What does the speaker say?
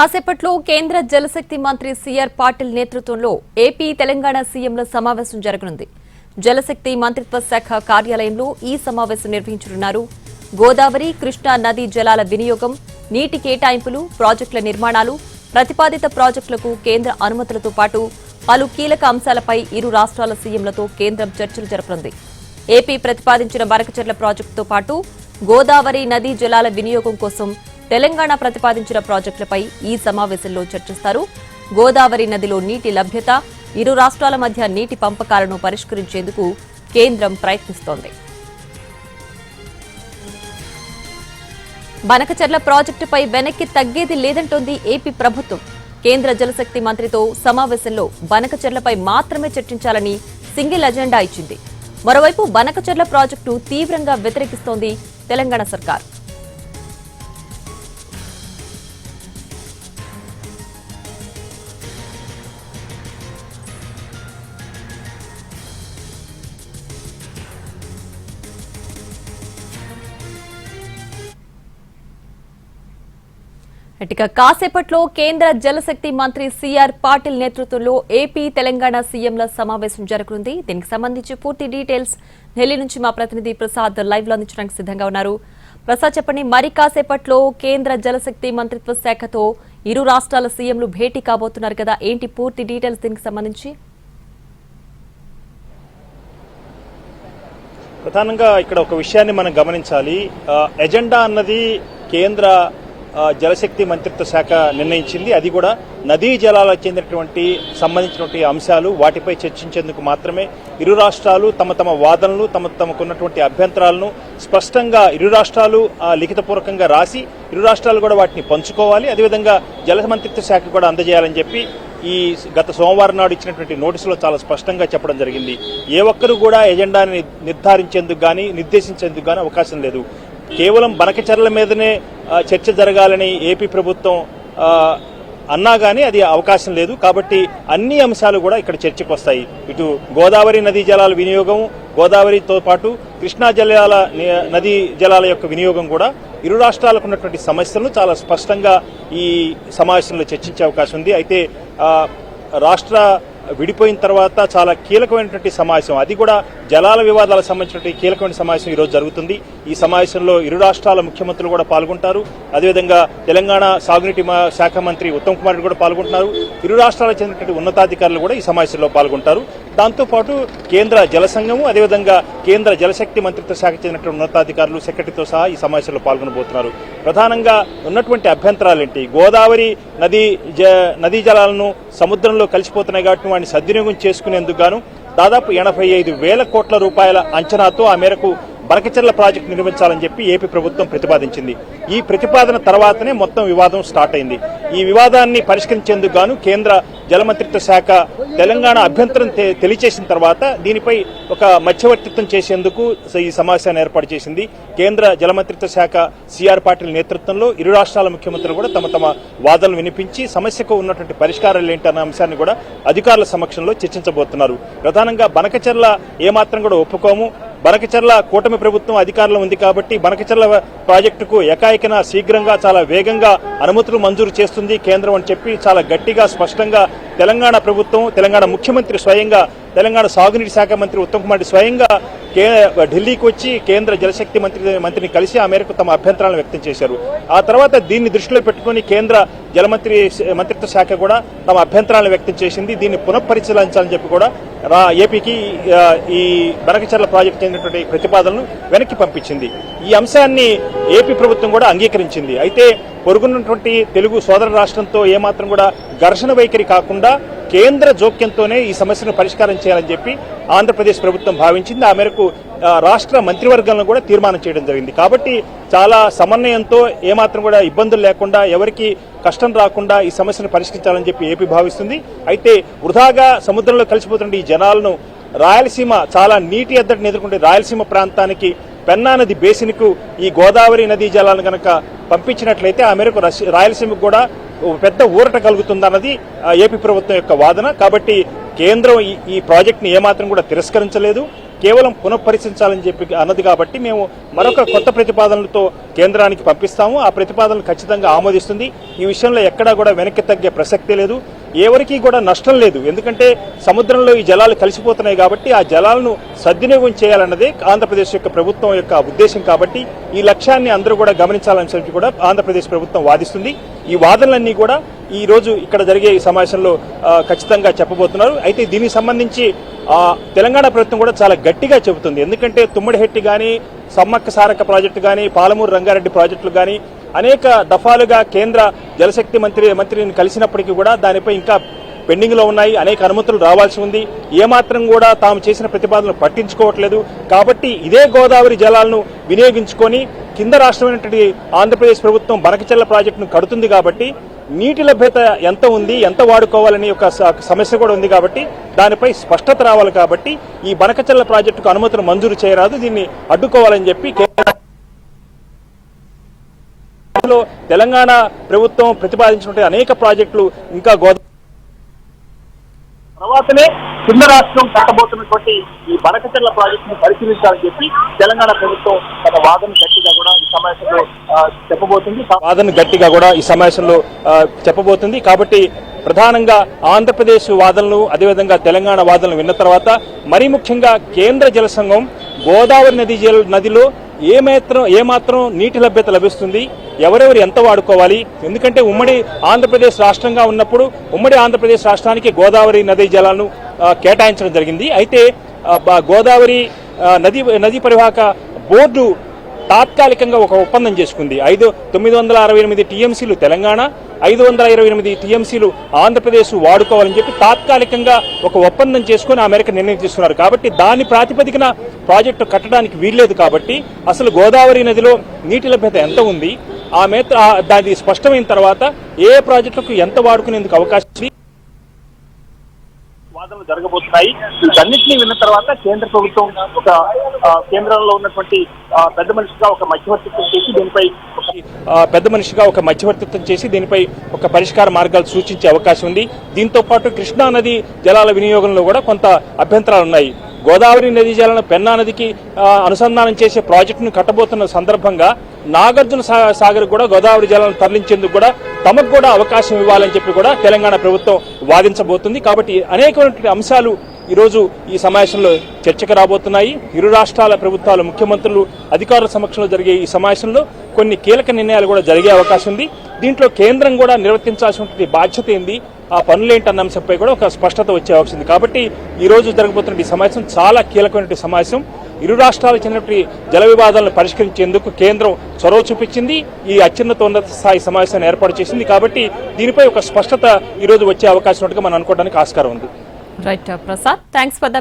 కాసేపట్లో కేంద్ర జలశక్తి మంత్రి సిఆర్ పాటిల్ నేతృత్వంలో ఏపీ తెలంగాణ సీఎంల సమావేశం జరగనుంది. జలశక్తి మంత్రిత్వ శాఖ కార్యాలయంలో ఈ సమావేశం నిర్వహించనున్నారు. గోదావరి కృష్ణా నదీ జలాల వినియోగం నీటి కేటాయింపులు ప్రాజెక్టుల నిర్మాణాలు ప్రతిపాదిత ప్రాజెక్టులకు కేంద్ర అనుమతులతో పాటు పలు కీలక అంశాలపై ఇరు రాష్ట్రాల సీఎంలతో కేంద్రం చర్చలు జరపనుంది. ఏపీ ప్రతిపాదించిన మరకచెట్ల ప్రాజెక్టుతో పాటు గోదావరి నదీ జలాల వినియోగం కోసం తెలంగాణ ప్రతిపాదించిన ప్రాజెక్టులపై ఈ సమావేశంలో చర్చిస్తారు. గోదావరి నదిలో నీటి లభ్యత ఇరు రాష్ట్రాల మధ్య నీటి పంపకాలను పరిష్కరించేందుకు కేంద్రం ప్రయత్నిస్తోంది. బనకచర్ల ప్రాజెక్టుపై వెనక్కి తగ్గేది లేదంటోంది ఏపీ ప్రభుత్వం. కేంద్ర జలశక్తి మంత్రితో సమావేశంలో బనకచర్లపై మాత్రమే చర్చించాలని సింగిల్ అజెండా ఇచ్చింది. మరోవైపు బనకచర్ల ప్రాజెక్టు తీవ్రంగా వ్యతిరేకిస్తోంది తెలంగాణ సర్కార్. ఇక కాసేపట్లో కేంద్ర జలశక్తి మంత్రి సిఆర్ పాటిల్ నేతృత్వంలో ఏపీ తెలంగాణ సీఎంల సమావేశం జరగనుంది. దీనికి సంబంధించి పూర్తి డీటెయిల్స్ ఢిల్లీ నుంచి మా ప్రతినిధి ప్రసాద్ లైవ్లో అందించడానికి సిద్ధంగా ఉన్నారు. ప్రసాద్ చెప్పండి మరి కాసేపట్లో కేంద్ర జలశక్తి మంత్రిత్వ శాఖతో ఇరు రాష్ట్రాల సీఎంలు భేటీ కాబోతున్నారు కదా. ఏంటి పూర్తి డీటెయిల్స్ దీనికి సంబంధించి? ప్రధానంగా ఇక్కడ ఒక విషయాన్ని మనం గమనించాలి. ఎజెండా అన్నది కేంద్ర జలశక్తి మంత్రిత్వ శాఖ నిర్ణయించింది. అది కూడా నదీ జలాలకు చెందినటువంటి సంబంధించినటువంటి అంశాలు వాటిపై చర్చించేందుకు మాత్రమే ఇరు రాష్ట్రాలు తమ తమ వాదనలు తమ తమకున్నటువంటి అభ్యంతరాలను స్పష్టంగా ఇరు రాష్ట్రాలు లిఖితపూర్వకంగా రాసి ఇరు రాష్ట్రాలు కూడా వాటిని పంచుకోవాలి. అదేవిధంగా జల మంత్రిత్వ శాఖ కూడా అందజేయాలని చెప్పి ఈ గత సోమవారం నాడు ఇచ్చినటువంటి నోటీసులో చాలా స్పష్టంగా చెప్పడం జరిగింది. ఏ ఒక్కరు కూడా ఎజెండాని నిర్ధారించేందుకు కానీ నిర్దేశించేందుకు కానీ అవకాశం లేదు. కేవలం బనకచర్ల మీదనే చర్చ జరగాలని ఏపీ ప్రభుత్వం అన్నా కానీ అది అవకాశం లేదు. కాబట్టి అన్ని అంశాలు కూడా ఇక్కడ చర్చకు వస్తాయి. ఇటు గోదావరి నదీ జలాల వినియోగం గోదావరితో పాటు కృష్ణా జలాల నదీ జలాల యొక్క వినియోగం కూడా ఇరు రాష్ట్రాలకు ఉన్నటువంటి సమస్యలను చాలా స్పష్టంగా ఈ సమావేశంలో చర్చించే అవకాశం ఉంది. అయితే రాష్ట్ర విడిపోయిన తర్వాత చాలా కీలకమైనటువంటి సమావేశం. అది కూడా జలాల వివాదాలకు సంబంధించినటువంటి కీలకమైన సమావేశం ఈరోజు జరుగుతుంది. ఈ సమావేశంలో ఇరు రాష్ట్రాల ముఖ్యమంత్రులు కూడా పాల్గొంటారు. అదేవిధంగా తెలంగాణ సాగునీటి శాఖ మంత్రి ఉత్తమ్ కుమార్ రెడ్డి కూడా పాల్గొంటున్నారు. ఇరు రాష్ట్రాలకు చెందినటువంటి ఉన్నతాధికారులు కూడా ఈ సమావేశంలో పాల్గొంటారు. దాంతోపాటు కేంద్ర జల సంఘము అదేవిధంగా కేంద్ర జలశక్తి మంత్రిత్వ శాఖ చెందినటువంటి ఉన్నతాధికారులు సెక్రటరీతో సహా ఈ సమావేశంలో పాల్గొనబోతున్నారు. ప్రధానంగా ఉన్నటువంటి అభ్యంతరాలు ఏంటి గోదావరి నదీ జ నదీ జలాలను సముద్రంలో కలిసిపోతున్నాయి కాబట్టి వాటిని సద్వినియోగం చేసుకునేందుకు గాను దాదాపు ఎనభై ఐదు వేల కోట్ల రూపాయల అంచనాతో ఆ మేరకు బరకచెర్ల ప్రాజెక్టు నిర్మించాలని చెప్పి ఏపీ ప్రభుత్వం ప్రతిపాదించింది. ఈ ప్రతిపాదన తర్వాతనే మొత్తం వివాదం స్టార్ట్ అయింది. ఈ వివాదాన్ని పరిష్కరించేందుకు గాను కేంద్ర జలమంత్రిత్వ శాఖ తెలంగాణ అభ్యంతరం తె- తెలియచేసిన తర్వాత దీనిపై ఒక మధ్యవర్తిత్వం చేసేందుకు ఈ సమావేశాన్ని ఏర్పాటు చేసింది. కేంద్ర జలమంత్రిత్వ శాఖ సిఆర్ పాటిల్ నేతృత్వంలో ఇరు రాష్ట్రాల ముఖ్యమంత్రులు కూడా తమ తమ వాదనలు వినిపించి సమస్యకు ఉన్నటువంటి పరిష్కారాలు ఏంటన్న అంశాన్ని కూడా అధికారుల సమక్షంలో చర్చించబోతున్నారు. ప్రధానంగా బనకచెర్ల ఏమాత్రం కూడా ఒప్పుకోము. బనకచర్ల కూటమి ప్రభుత్వం అధికారంలో ఉంది కాబట్టి బనకచర్ల ప్రాజెక్టుకు ఏకాయకన శీఘ్రంగా చాలా వేగంగా అనుమతులు మంజూరు చేస్తుంది కేంద్రం అని చెప్పి చాలా గట్టిగా స్పష్టంగా తెలంగాణ ప్రభుత్వం తెలంగాణ ముఖ్యమంత్రి స్వయంగా తెలంగాణ సాగునీటి శాఖ మంత్రి ఉత్తమ్ కుమార్ స్వయంగా కే ఢిల్లీకి వచ్చి కేంద్ర జలశక్తి మంత్రి మంత్రిని కలిసి ఆ మేరకు తమ అభ్యంతరాలను వ్యక్తం చేశారు. ఆ తర్వాత దీన్ని దృష్టిలో పెట్టుకుని కేంద్ర జలమంత్రి మంత్రిత్వ శాఖ కూడా తమ అభ్యంతరాలను వ్యక్తం చేసింది. దీన్ని పునఃపరిశీలించాలని చెప్పి కూడా రా ఏపీకి ఈ బనకచర్ల ప్రాజెక్టు చెందినటువంటి ప్రతిపాదనను వెనక్కి పంపించింది. ఈ అంశాన్ని ఏపీ ప్రభుత్వం కూడా అంగీకరించింది. అయితే పొరుగున్నటువంటి తెలుగు సోదర రాష్ట్రంతో ఏమాత్రం కూడా ఘర్షణ వైఖరి కాకుండా కేంద్ర జోక్యంతోనే ఈ సమస్యను పరిష్కారం చేయాలని చెప్పి ఆంధ్రప్రదేశ్ ప్రభుత్వం భావించింది. ఆ మేరకు రాష్ట్ర మంత్రివర్గంలో కూడా తీర్మానం చేయడం జరిగింది. కాబట్టి చాలా సమన్వయంతో ఏమాత్రం కూడా ఇబ్బందులు లేకుండా ఎవరికి కష్టం రాకుండా ఈ సమస్యను పరిష్కరించాలని చెప్పి ఏపీ భావిస్తుంది. అయితే వృధాగా సముద్రంలో కలిసిపోతున్న ఈ జనాలను రాయలసీమ చాలా నీటి ఎద్దడిని ఎదుర్కొంటే రాయలసీమ ప్రాంతానికి పెన్నా నది బేసిన్కు ఈ గోదావరి నదీ జలాలను కనుక పంపించినట్లయితే ఆ మేరకు రష్య- రాయలసీమకు కూడా పెద్ద ఊరట కలుగుతుందన్నది ఆ, ఏపీ ప్రభుత్వం యొక్క వాదన. కాబట్టి కేంద్రం ఈ- ఈ ప్రాజెక్ట్ని ఏమాత్రం కూడా తిరస్కరించలేదు. కేవలం పునఃపరిశీలించాలని చెప్పి అన్నది కాబట్టి మేము మరొక కొత్త ప్రతిపాదనలతో కేంద్రానికి పంపిస్తాము. ఆ ప్రతిపాదనలు ఖచ్చితంగా ఆమోదిస్తుంది. ఈ విషయంలో ఎక్కడా కూడా వెనక్కి తగ్గే ప్రసక్తి లేదు. ఎవరికీ కూడా నష్టం లేదు. ఎందుకంటే సముద్రంలో ఈ జలాలు కలిసిపోతున్నాయి కాబట్టి ఆ జలాలను సద్వినియోగం చేయాలన్నదే ఆంధ్రప్రదేశ్ యొక్క ప్రభుత్వం యొక్క ఉద్దేశం కాబట్టి ఈ లక్ష్యాన్ని అందరూ కూడా గమనించాలని చెప్పి కూడా ఆంధ్రప్రదేశ్ ప్రభుత్వం వాదిస్తుంది. ఈ వాదనలన్నీ కూడా ఈ రోజు ఇక్కడ జరిగే ఈ సమావేశంలో ఖచ్చితంగా చెప్పబోతున్నారు. అయితే దీనికి సంబంధించి తెలంగాణ ప్రభుత్వం కూడా చాలా గట్టిగా చెబుతుంది. ఎందుకంటే తుమ్మడిహెట్టి కానీ సమ్మక్క సారక్క ప్రాజెక్టు కానీ పాలమూరు రంగారెడ్డి ప్రాజెక్టులు కానీ అనేక దఫాలుగా కేంద్ర జలశక్తి మంత్రి మంత్రిని కలిసినప్పటికీ కూడా దానిపై ఇంకా పెండింగ్లో ఉన్నాయి అనేక అనుమతులు రావాల్సి ఉంది. ఏమాత్రం కూడా తాము చేసిన ప్రతిపాదనలు పట్టించుకోవట్లేదు. కాబట్టి ఇదే గోదావరి జలాలను వినియోగించుకొని కింద రాష్ట్రమైనటువంటి ఆంధ్రప్రదేశ్ ప్రభుత్వం బనకచెల్ల ప్రాజెక్టును కడుతుంది కాబట్టి నీటి లభ్యత ఎంత ఉంది ఎంత వాడుకోవాలని ఒక సమస్య కూడా ఉంది కాబట్టి దానిపై స్పష్టత రావాలి కాబట్టి ఈ బనకచెల్ల ప్రాజెక్టుకు అనుమతులు మంజూరు చేయరాదు. దీన్ని అడ్డుకోవాలని చెప్పి తెలంగాణ ప్రభుత్వం ప్రతిపాదించినటువంటి అనేక ప్రాజెక్టులు ఇంకా గోదావరి తర్వాతనే కింద రాష్ట్రం కట్టబోతున్నటువంటి ఈ బనకచెర్ల ప్రాజెక్టును పరిశీలించాలని చెప్పి తెలంగాణ ప్రభుత్వం తన వాదన గట్టిగా కూడా ఈ సమావేశంలో చెప్పబోతుంది. వాదన గట్టిగా కూడా ఈ సమావేశంలో చెప్పబోతుంది. కాబట్టి ప్రధానంగా ఆంధ్రప్రదేశ్ వాదనలు అదేవిధంగా తెలంగాణ వాదనలు విన్న తర్వాత మరీ ముఖ్యంగా కేంద్ర జల సంఘం గోదావరి నది నదిలో ఏమాత్రం ఏమాత్రం నీటి లభ్యత లభిస్తుంది? ఎవరెవరు ఎంత వాడుకోవాలి? ఎందుకంటే ఉమ్మడి ఆంధ్రప్రదేశ్ రాష్ట్రంగా ఉన్నప్పుడు ఉమ్మడి ఆంధ్రప్రదేశ్ రాష్ట్రానికి గోదావరి నదీ జలాలను కేటాయించడం జరిగింది. అయితే గోదావరి నది నది నదీ పరివాహక బోర్డు తాత్కాలికంగా ఒక ఒప్పందం చేసుకుంది. ఐదు తొమ్మిది వందల అరవై ఎనిమిది టీఎంసీలు తెలంగాణ ఐదు వందల ఇరవై ఎనిమిది టీఎంసీలు ఆంధ్రప్రదేశ్ వాడుకోవాలని చెప్పి తాత్కాలికంగా ఒక ఒప్పందం చేసుకుని అమెరికా నిర్ణయం తీసుకున్నారు. కాబట్టి దాని ప్రాతిపదికన ప్రాజెక్టు కట్టడానికి వీల్లేదు కాబట్టి అసలు గోదావరి నదిలో నీటి లభ్యత ఎంత ఉంది? ఆ మేత ఆ దాని స్పష్టమైన తర్వాత ఏ ప్రాజెక్టులకు ఎంత వాడుకునేందుకు అవకాశం ఉంది? వాదనలు జరగబోతున్నాయి. వీటన్నిటిని విన్న తర్వాత కేంద్ర ప్రభుత్వం ఒక కేంద్రంలో ఉన్నటువంటి పెద్ద మనిషిగా ఒక మధ్యవర్తిత్వం చేసి దీనిపై పెద్ద మనిషిగా ఒక మధ్యవర్తిత్వం చేసి దీనిపై ఒక పరిష్కార మార్గాలు సూచించే అవకాశం ఉంది. దీంతో పాటు కృష్ణా నది జలాల వినియోగంలో కూడా కొంత అభ్యంతరాలు ఉన్నాయి గోదావరి నది జలాలను పెన్నా నదికి అనుసంధానం చేసే ప్రాజెక్టును కట్టబోతున్న సందర్భంగా నాగార్జున సా- సాగర్ కూడా గోదావరి జలాలను తరలించేందుకు కూడా తమకు కూడా అవకాశం ఇవ్వాలని చెప్పి కూడా తెలంగాణ ప్రభుత్వం వాదించబోతుంది. కాబట్టి అనేకమైనటువంటి అంశాలు ఈరోజు ఈ సమావేశంలో చర్చకు రాబోతున్నాయి. ఇరు రాష్ట్రాల ప్రభుత్వాల ముఖ్యమంత్రులు అధికారుల సమక్షంలో జరిగే ఈ సమావేశంలో కొన్ని కీలక నిర్ణయాలు కూడా జరిగే అవకాశం ఉంది. దీంట్లో కేంద్రం కూడా నిర్వర్తించాల్సినటువంటి బాధ్యత ఏంది? ఆ పనులేంటన్న అంశంపై కూడా ఒక స్పష్టత వచ్చే అవకాశం ఉంది. కాబట్టి ఈ రోజు జరగబోతున్న ఈ సమావేశం చాలా కీలకమైనటువంటి సమావేశం. ఇరు రాష్ట్రాలకు చెందినటువంటి జల వివాదాలను పరిష్కరించేందుకు కేంద్రం చొరవ చూపించింది. ఈ అత్యున్నత ఉన్నత స్థాయి సమావేశాన్ని ఏర్పాటు చేసింది. కాబట్టి దీనిపై ఒక స్పష్టత ఈ రోజు వచ్చే అవకాశం ఉన్నట్టుగా మనం అనుకోవడానికి ఆస్కారం ఉంది. Right Prasad. Thanks for the